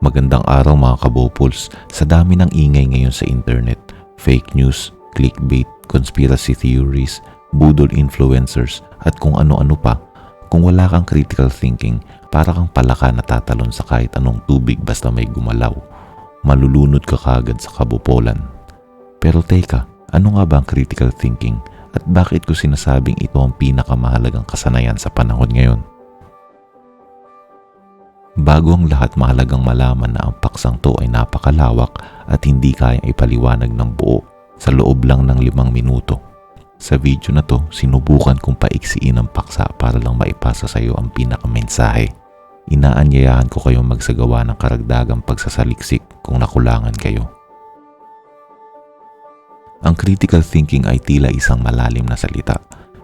Magandang araw mga kabopols. Sa dami ng ingay ngayon sa internet, fake news, clickbait, conspiracy theories, budol influencers at kung ano-ano pa, kung wala kang critical thinking, para kang palaka na tatalon sa kahit anong tubig basta may gumalaw. Malulunod ka kagad sa kabopolan. Pero teka, ano nga ba ang critical thinking at bakit ko sinasabing ito ang pinakamahalagang kasanayan sa panahon ngayon? Bago ang lahat mahalagang malaman na ang paksang to ay napakalawak at hindi kayang ipaliwanag ng buo sa loob lang ng limang minuto. Sa video na to, sinubukan kong paiksiin ang paksa para lang maipasa sa iyo ang pinakamensahe. Inaanyayahan ko kayong magsagawa ng karagdagang pagsasaliksik kung nakulangan kayo. Ang critical thinking ay tila isang malalim na salita,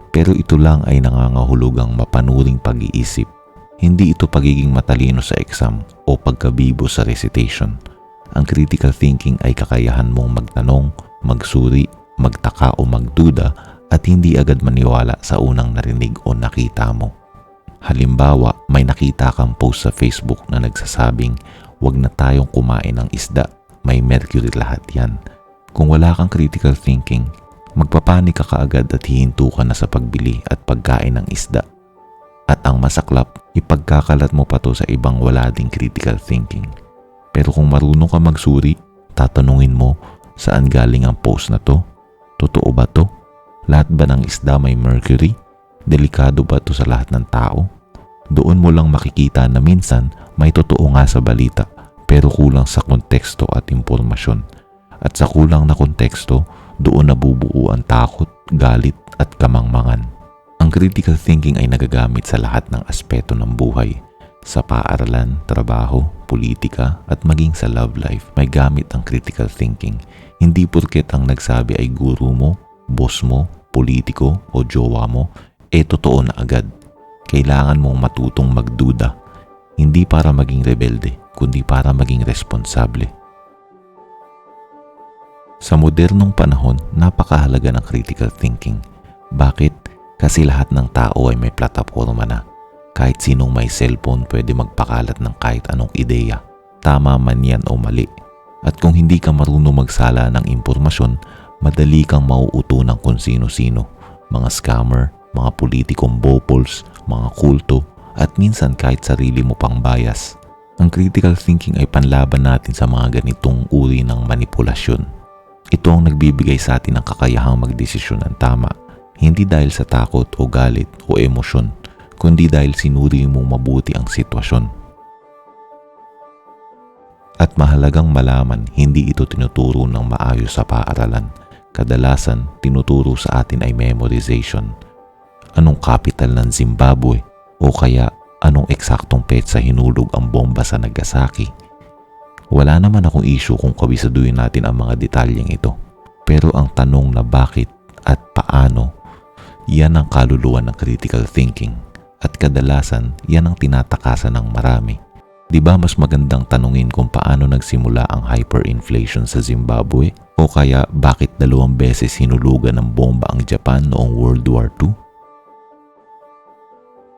pero ito lang ay nangangahulugang mapanuring pag-iisip hindi ito pagiging matalino sa exam o pagkabibo sa recitation. Ang critical thinking ay kakayahan mong magtanong, magsuri, magtaka o magduda at hindi agad maniwala sa unang narinig o nakita mo. Halimbawa, may nakita kang post sa Facebook na nagsasabing huwag na tayong kumain ng isda, may mercury lahat yan. Kung wala kang critical thinking, magpapanik ka kaagad at hihinto ka na sa pagbili at pagkain ng isda at ang masaklap, ipagkakalat mo pa to sa ibang wala ding critical thinking. Pero kung marunong ka magsuri, tatanungin mo saan galing ang post na to? Totoo ba to? Lahat ba ng isda may mercury? Delikado ba to sa lahat ng tao? Doon mo lang makikita na minsan may totoo nga sa balita pero kulang sa konteksto at impormasyon. At sa kulang na konteksto, doon nabubuo ang takot, galit at kamangmangan. Ang critical thinking ay nagagamit sa lahat ng aspeto ng buhay. Sa paaralan, trabaho, politika at maging sa love life, may gamit ang critical thinking. Hindi porket ang nagsabi ay guru mo, boss mo, politiko o jowa mo, eh totoo na agad. Kailangan mong matutong magduda. Hindi para maging rebelde, kundi para maging responsable. Sa modernong panahon, napakahalaga ng critical thinking. Bakit? Kasi lahat ng tao ay may plataforma na. Kahit sinong may cellphone pwede magpakalat ng kahit anong ideya. Tama man yan o mali. At kung hindi ka marunong magsala ng impormasyon, madali kang mauuto ng kung sino-sino. Mga scammer, mga politikong bopols, mga kulto, at minsan kahit sarili mo pang bias. Ang critical thinking ay panlaban natin sa mga ganitong uri ng manipulasyon. Ito ang nagbibigay sa atin ng kakayahang magdesisyon ng tama hindi dahil sa takot o galit o emosyon, kundi dahil sinuri mong mabuti ang sitwasyon. At mahalagang malaman, hindi ito tinuturo ng maayos sa paaralan. Kadalasan, tinuturo sa atin ay memorization. Anong capital ng Zimbabwe? O kaya, anong eksaktong petsa hinulog ang bomba sa Nagasaki? Wala naman akong issue kung kabisaduhin natin ang mga detalyeng ito. Pero ang tanong na bakit at paano yan ang kaluluwa ng critical thinking at kadalasan yan ang tinatakasan ng marami. Di ba mas magandang tanungin kung paano nagsimula ang hyperinflation sa Zimbabwe? O kaya bakit dalawang beses hinulugan ng bomba ang Japan noong World War II?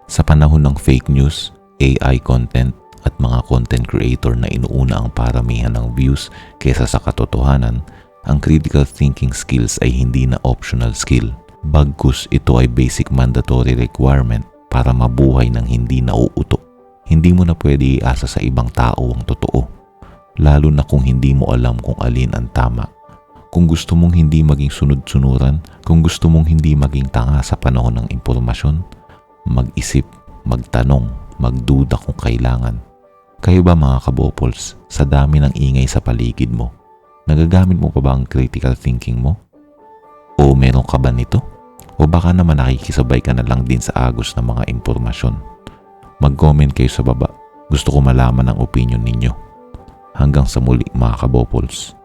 Sa panahon ng fake news, AI content at mga content creator na inuuna ang paramihan ng views kesa sa katotohanan, ang critical thinking skills ay hindi na optional skill Bagkus ito ay basic mandatory requirement para mabuhay ng hindi nauuto. Hindi mo na pwede iasa sa ibang tao ang totoo. Lalo na kung hindi mo alam kung alin ang tama. Kung gusto mong hindi maging sunod-sunuran, kung gusto mong hindi maging tanga sa panahon ng impormasyon, mag-isip, magtanong, magduda kung kailangan. Kayo ba mga kabopols, sa dami ng ingay sa paligid mo, nagagamit mo pa ba ang critical thinking mo? O meron ka ba nito? O baka naman nakikisabay ka na lang din sa agos ng mga impormasyon. Mag-comment kayo sa baba. Gusto ko malaman ang opinion ninyo. Hanggang sa muli mga kabopols.